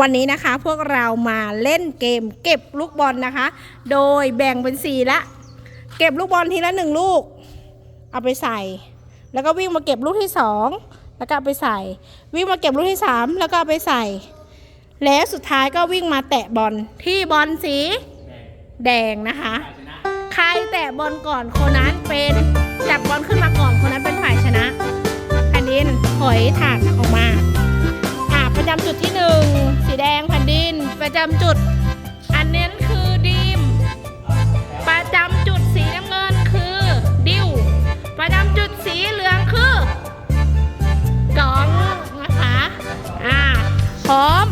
วันนี้นะคะพวกเรามาเล่นเกมเก็บลูกบอลนะคะ โดยแบ่งเป็นสีละเก็บลูกบอลทีละหนึ่งลูก เอาไปใส่ แล้วก็วิ่งมาเก็บลูกที่สองแล้วก็เอาไปใส่ วิ่งมาเก็บลูกที่สามแล้วก็เอาไปใส่ แล้วสุดท้ายก็วิ่งมาแตะบอลที่บอลสี แดงนะคะ ใครแตะบอลก่อนคนนั้นเป็นจับบอลขึ้นมาก่อนคนนั้นเป็นฝ่ายชนะแผ่นดินถอยถากออกมา จำจุด อันนี้คือดีม ประจำจุดสีน้ำเงินคือดิว ประจำจุดสีเหลืองคือกองนะคะ อ่าพร้อม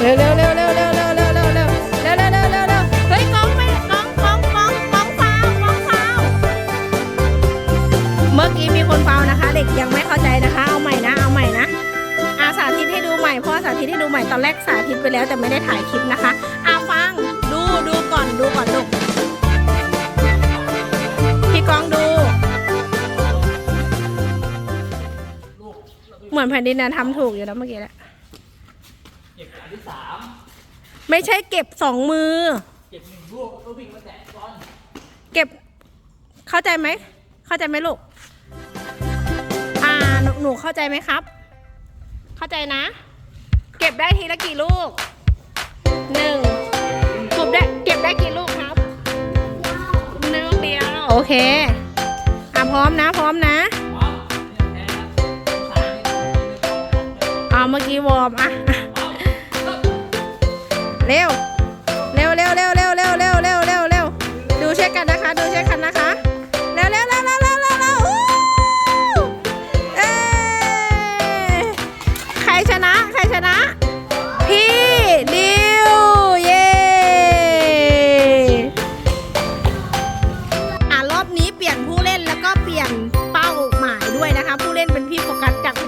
เร็วเร็วเร็วเร็วเร็วเร็วเร็วเร็วเร็วเร็วเร็วเร็วเร็วเร็วเฮ้ยกองไปกองกองกองกองฟาวกองฟาวเมื่อกี้มีคนฟาวนะคะ เด็กยังไม่ ใหม่เพราะสาธิตให้ดูใหม่ตอนแรกสาธิตไปแล้วแต่ไม่ได้ถ่ายคลิปนะคะอาฟังดูดูก่อนดูก่อนลูกพี่กองดู เหมือนแผ่นดินนะทำถูกอยู่แล้วเมื่อกี้แหละเก็บอันที่สามไม่ใช่เก็บสองมือ เก็บหนึ่งลูกแล้ววิ่งมาแตะบอลเก็บเข้าใจไหม เข้าใจไหมลูกอ่าหนูหนูเข้าใจไหมครับ เข้าใจนะ เก็บได้ทีละกี่ลูกหนึ่งเก็บได้เก็บได้กี่ลูกครับหนึ่งเดียวโอเคอะพร้อมนะ พร้อมนะเอาเมื่อกี้วอร์มอะอะเร็ว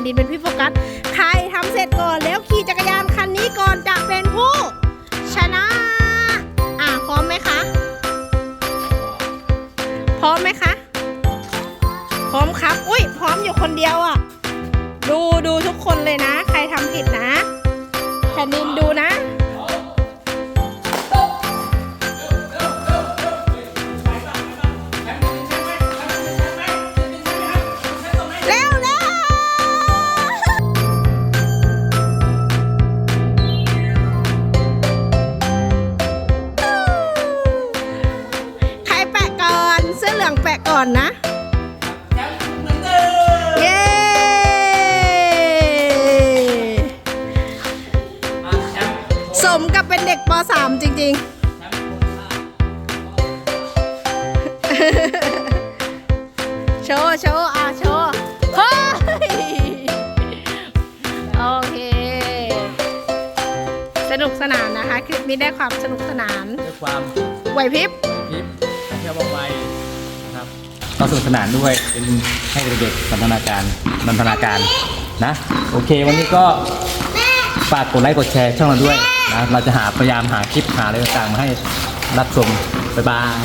ดินเป็นพี่โฟกัส ใครทำเสร็จก่อนแล้วขี่จักรยานคันนี้ก่อนจะเป็นผู้ ชนะ อ่าพร้อมไหมคะ พร้อมไหมคะ พร้อมครับ อุ้ยพร้อมอยู่คนเดียวอะ ดูดูทุกคนเลยนะ ใครทำผิดนะแผ่นดินดูนะ ลืองแปะก่อนนะแชมป์เหมือนเดิมเย้อะแชมป์สมกับเป็นเด็กป .3 จริงแชมป์คนละๆโชว์โชว์อะโชว์เฮ้ยโอเค สนุกสนานนะคะ คลิปนี้ได้ความสนุกสนานด้วยความไหวพริบ คลิปท่องเที่ยวว่องไวนะครับ ก็สนุกสนานด้วยเป็นให้เด็กๆสันทนาการบันทนาการนะ โอเค วันนี้ก็ฝากกดไลค์กดแชร์ช่องเราด้วยนะเราจะหาพยายามหาคลิปหาอะไรต่างๆมาให้รับชมบ๊ายบาย